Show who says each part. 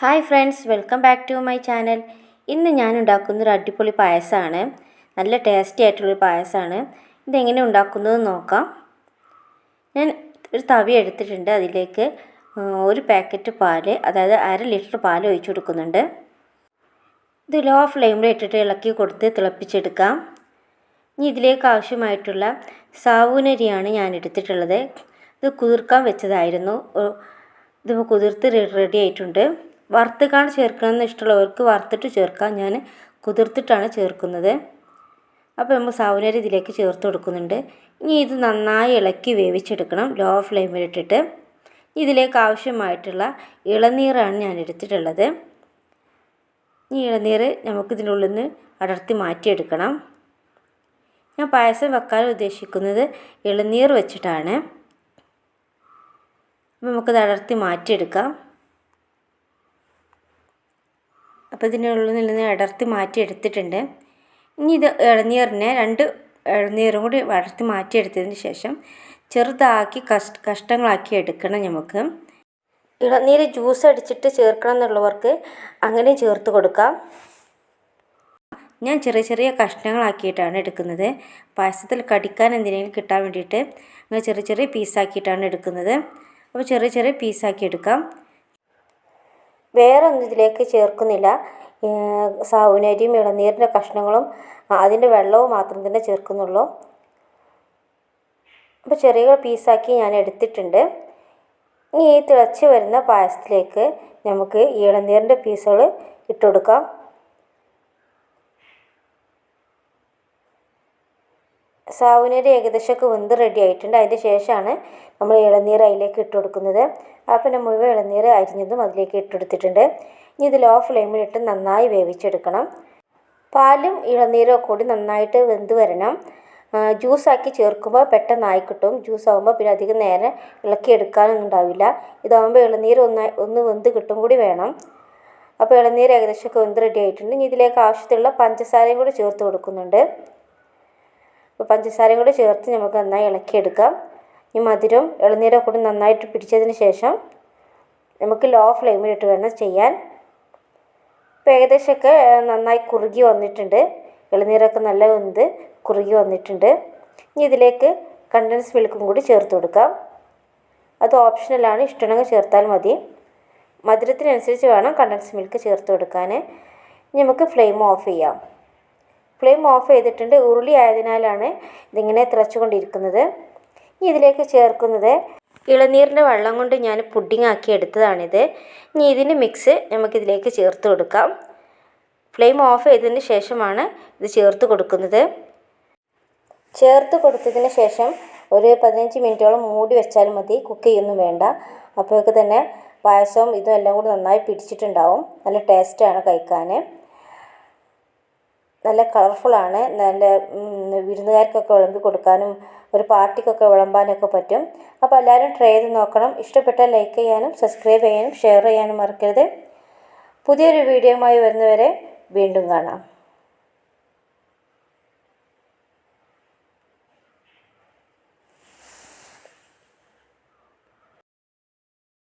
Speaker 1: Hi friends welcome back to my channel ഇന്ന് ഞാൻ ഉണ്ടാക്കുന്ന ഒരു അടിപൊളി പായസമാണ്. നല്ല ടേസ്റ്റി ആയിട്ടുള്ളൊരു പായസമാണ്. ഇതെങ്ങനെ ഉണ്ടാക്കുന്നത് നോക്കാം. ഞാൻ ഒരു തവി എടുത്തിട്ടുണ്ട്. അതിലേക്ക് ഒരു പാക്കറ്റ് പാൽ അതായത് അര ലിറ്റർ പാൽ ഒഴിച്ചു കൊടുക്കുന്നുണ്ട്. ഇത് ലോ ഫ്ലെയിമിൽ ഇട്ടിട്ട് ഇളക്കി കൊടുത്ത് തിളപ്പിച്ചെടുക്കാം. ഇനി ഇതിലേക്ക് ആവശ്യമായിട്ടുള്ള സാവൂനരിയാണ് ഞാൻ എടുത്തിട്ടുള്ളത്. ഇത് കുതിർക്കാൻ വെച്ചതായിരുന്നു. ഇത് കുതിർത്ത് റെഡി ആയിട്ടുണ്ട്. വറുത്തുകാണ് ചേർക്കണമെന്ന് ഇഷ്ടമുള്ളവർക്ക് വറുത്തിട്ട് ചേർക്കാം. ഞാൻ കുതിർത്തിട്ടാണ് ചേർക്കുന്നത്. അപ്പോൾ നമ്മൾ സാവനേരി ഇതിലേക്ക് ചേർത്ത് കൊടുക്കുന്നുണ്ട്. ഇനി ഇത് നന്നായി ഇളക്കി വേവിച്ചെടുക്കണം. ലോ ഫ്ലെയിമിലിട്ടിട്ട്. ഇതിലേക്ക് ആവശ്യമായിട്ടുള്ള ഇളനീറാണ് ഞാൻ എടുത്തിട്ടുള്ളത്. ഈ ഇളനീർ നമുക്കിതിന്റെ ഉള്ളിൽ നിന്ന് അടർത്തി മാറ്റിയെടുക്കണം. ഞാൻ പായസം വെക്കാൻ ഉദ്ദേശിക്കുന്നത് ഇളനീർ വെച്ചിട്ടാണ്. നമുക്കത് അടർത്തി മാറ്റിയെടുക്കാം. അപ്പോൾ ഇതിന്റെ ഉള്ളിൽ നിന്ന് ഇടർത്തി മാറ്റി എടുത്തിട്ടുണ്ട്. ഇനി ഇത് ഇളനീറിനെ രണ്ട് ഇളനീറും കൂടി ഇടർത്തി മാറ്റി എടുത്തതിന് ശേഷം ചെറുതാക്കി കഷ് കഷ്ടങ്ങളാക്കി എടുക്കണം നമുക്ക്. ഇളനീര് ജ്യൂസ് അടിച്ചിട്ട് ചേർക്കണം എന്നുള്ളവർക്ക് അങ്ങനെ ചേർത്ത് കൊടുക്കാം. ഞാൻ ചെറിയ ചെറിയ കഷ്ണങ്ങളാക്കിയിട്ടാണ് എടുക്കുന്നത്. പായസത്തിൽ കടിക്കാൻ എന്തിനെങ്കിലും കിട്ടാൻ വേണ്ടിയിട്ട് അങ്ങനെ ചെറിയ ചെറിയ പീസാക്കിയിട്ടാണ് എടുക്കുന്നത്. അപ്പോൾ ചെറിയ ചെറിയ പീസാക്കി എടുക്കാം. വേറെ ഒന്നും ഇതിലേക്ക് ചേർക്കുന്നില്ല. സാവുനരിയും ഇളനീരിന്റെ കഷ്ണങ്ങളും അതിന്റെ വെള്ളവും മാത്രം തന്നെ ചേർക്കുന്നുള്ളൂ. അപ്പോൾ ചെറിയ പീസാക്കി ഞാൻ എടുത്തിട്ടുണ്ട്. ഇനി ഈ തിളച്ച് വരുന്ന പായസത്തിലേക്ക് നമുക്ക് ഇളനീരിന്റെ പീസുകൾ ഇട്ട് കൊടുക്കാം. സാവുനരി ഏകദേശമൊക്കെ വെന്ത് റെഡി ആയിട്ടുണ്ട്. അതിന്റെ ശേഷമാണ് നമ്മൾ ഇളനീർ അതിലേക്ക് ഇട്ട് കൊടുക്കുന്നത്. അപ്പം ഞാൻ മുഴുവൻ ഇളനീർ അരിഞ്ഞതും അതിലേക്ക് ഇട്ടെടുത്തിട്ടുണ്ട് ഇനി ഇത് ലോ ഫ്ലെയിമിലിട്ട് നന്നായി വേവിച്ചെടുക്കണം. പാലും ഇളനീരും കൂടി നന്നായിട്ട് വെന്ത് വരണം. ജ്യൂസാക്കി ചേർക്കുമ്പോൾ പെട്ടെന്നായി കിട്ടും. ജ്യൂസ് ആകുമ്പോൾ പിന്നെ അധികം നേരം ഇളക്കി എടുക്കാനൊന്നും ഉണ്ടാവില്ല. ഇതാകുമ്പോൾ ഇളനീർ ഒന്ന് ഒന്ന് വെന്ത് കിട്ടും കൂടി വേണം. അപ്പോൾ ഇളനീർ ഏകദേശമൊക്കെ വെന്ത് റെഡി ആയിട്ടുണ്ട്. ഇനി ഇതിലേക്ക് ആവശ്യത്തിലുള്ള പഞ്ചസാരയും കൂടി ചേർത്ത് കൊടുക്കുന്നുണ്ട്. അപ്പോൾ പഞ്ചസാരയും കൂടി ചേർത്ത് നമുക്ക് നന്നായി ഇളക്കിയെടുക്കാം. ഈ മധുരം ഇളനീരും കൂടി നന്നായിട്ട് പിടിച്ചതിന് ശേഷം നമുക്ക് ലോ ഫ്ലെയിമിലിട്ട് വേണം ചെയ്യാൻ. ഇപ്പോൾ ഏകദേശമൊക്കെ നന്നായി കുറുകി വന്നിട്ടുണ്ട്. ഇളനീരൊക്കെ നല്ല വെന്ത് കുറുകി വന്നിട്ടുണ്ട്. ഇനി ഇതിലേക്ക് കണ്ടൻസ് മിൽക്കും കൂടി ചേർത്ത് കൊടുക്കാം. അത് ഓപ്ഷണലാണ് ഇഷ്ടമാണെങ്കിൽ ചേർത്താൽ മതി. മധുരത്തിനനുസരിച്ച് വേണം കണ്ടൻസ് മിൽക്ക് ചേർത്ത് കൊടുക്കാൻ. ഇനി നമുക്ക് ഫ്ലെയിം ഓഫ് ചെയ്യാം. ഫ്ലെയിം ഓഫ് ചെയ്തിട്ടുണ്ട്. ഉരുളി ആയതിനാലാണ് ഇതിങ്ങനെ തിളച്ചുകൊണ്ടിരിക്കുന്നത്. ഇനി ഇതിലേക്ക് ചേർക്കുന്നത് ഇളനീരിന്റെ വെള്ളം കൊണ്ട് ഞാൻ പുഡിംഗ് ആക്കി എടുത്തതാണിത്. ഇനി ഇതിന്റെ മിക്സ് നമുക്കിതിലേക്ക് ചേർത്ത് കൊടുക്കാം. ഫ്ലെയിം ഓഫ് ചെയ്തതിന് ശേഷമാണ് ഇത് ചേർത്ത് കൊടുക്കുന്നത്. ചേർത്ത് കൊടുത്തതിന് ശേഷം ഒരു പതിനഞ്ച് മിനിറ്റോളം മൂടി വെച്ചാൽ മതി. കുക്ക് ചെയ്യൊന്നും വേണ്ട. അപ്പോഴേക്ക് തന്നെ പായസവും ഇതും എല്ലാം കൂടി നന്നായി പിടിച്ചിട്ടുണ്ടാവും. നല്ല ടേസ്റ്റാണ് കഴിക്കാൻ. നല്ല കളർഫുള്ളാണ് നല്ല വിരുന്നുകാർക്കൊക്കെ വിളമ്പി കൊടുക്കാനും ഒരു പാർട്ടിക്കൊക്കെ വിളമ്പാനൊക്കെ പറ്റും. അപ്പോൾ എല്ലാവരും ട്രൈ ചെയ്ത് നോക്കണം. ഇഷ്ടപ്പെട്ടാൽ ലൈക്ക് ചെയ്യാനും സബ്സ്ക്രൈബ് ചെയ്യാനും ഷെയർ ചെയ്യാനും മറക്കരുത്. പുതിയൊരു വീഡിയോയുമായി വരുന്നവരെ വീണ്ടും കാണാം.